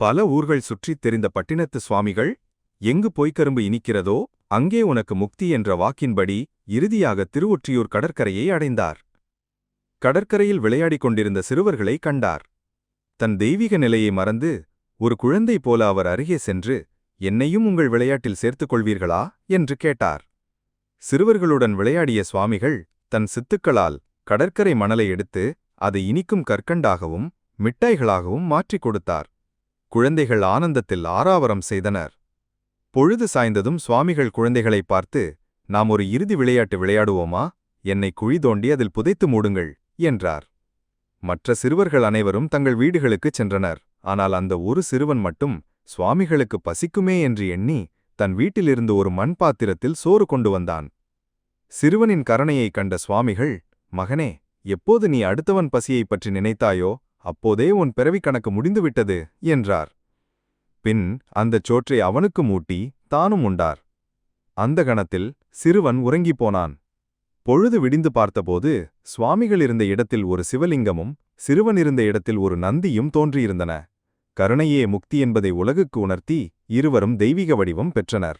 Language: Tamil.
பல ஊர்கள் சுற்றித் தெரிந்த பட்டினத்து சுவாமிகள் எங்கு பொய்க்கரும்பு இனிக்கிறதோ அங்கே உனக்கு முக்தி என்ற வாக்கின்படி இறுதியாக திருவொற்றியூர் கடற்கரையை அடைந்தார். கடற்கரையில் விளையாடிக் கொண்டிருந்த சிறுவர்களை கண்டார். தன் தெய்வீக நிலையை மறந்து ஒரு குழந்தை போல அவர் அருகே சென்று என்னையும் உங்கள் விளையாட்டில் சேர்த்துக் கொள்வீர்களா? என்று கேட்டார். சிறுவர்களுடன் விளையாடிய சுவாமிகள் தன் சித்துக்களால் கடற்கரை மணலை எடுத்து அதை இனிக்கும் கற்கண்டாகவும் மிட்டாய்களாகவும் மாற்றிக் கொடுத்தார். குழந்தைகள் ஆனந்தத்தில் ஆராவரம் செய்தனர். பொழுது சாய்ந்ததும் சுவாமிகள் குழந்தைகளைப் பார்த்து நாம் ஒரு இறுதி விளையாட்டு விளையாடுவோமா? என்னை குழி தோண்டி அதில் புதைத்து மூடுங்கள் என்றார். மற்ற சிறுவர்கள் அனைவரும் தங்கள் வீடுகளுக்குச் சென்றனர். ஆனால் அந்த ஒரு சிறுவன் மட்டும் சுவாமிகளுக்கு பசிக்குமே என்று எண்ணி தன் வீட்டிலிருந்து ஒரு மண் பாத்திரத்தில் சோறு கொண்டு வந்தான். சிறுவனின் கரணையைக் கண்ட சுவாமிகள் மகனே எப்போது நீ அடுத்தவன் பசியைப் பற்றி நினைத்தாயோ அப்போதே உன் பிறவிக் கணக்கு முடிந்துவிட்டது என்றார். பின் அந்தச் சோற்றை அவனுக்கு மூட்டி தானும் உண்டார். அந்த கணத்தில் சிறுவன் உறங்கிப் போனான். பொழுது விடிந்து பார்த்தபோது சுவாமிகள் இருந்த இடத்தில் ஒரு சிவலிங்கமும் சிறுவன் இருந்த இடத்தில் ஒரு நந்தியும் தோன்றியிருந்தன. கருணையே முக்தி என்பதை உலகுக்கு உணர்த்தி இருவரும் தெய்வீக வடிவம் பெற்றனர்.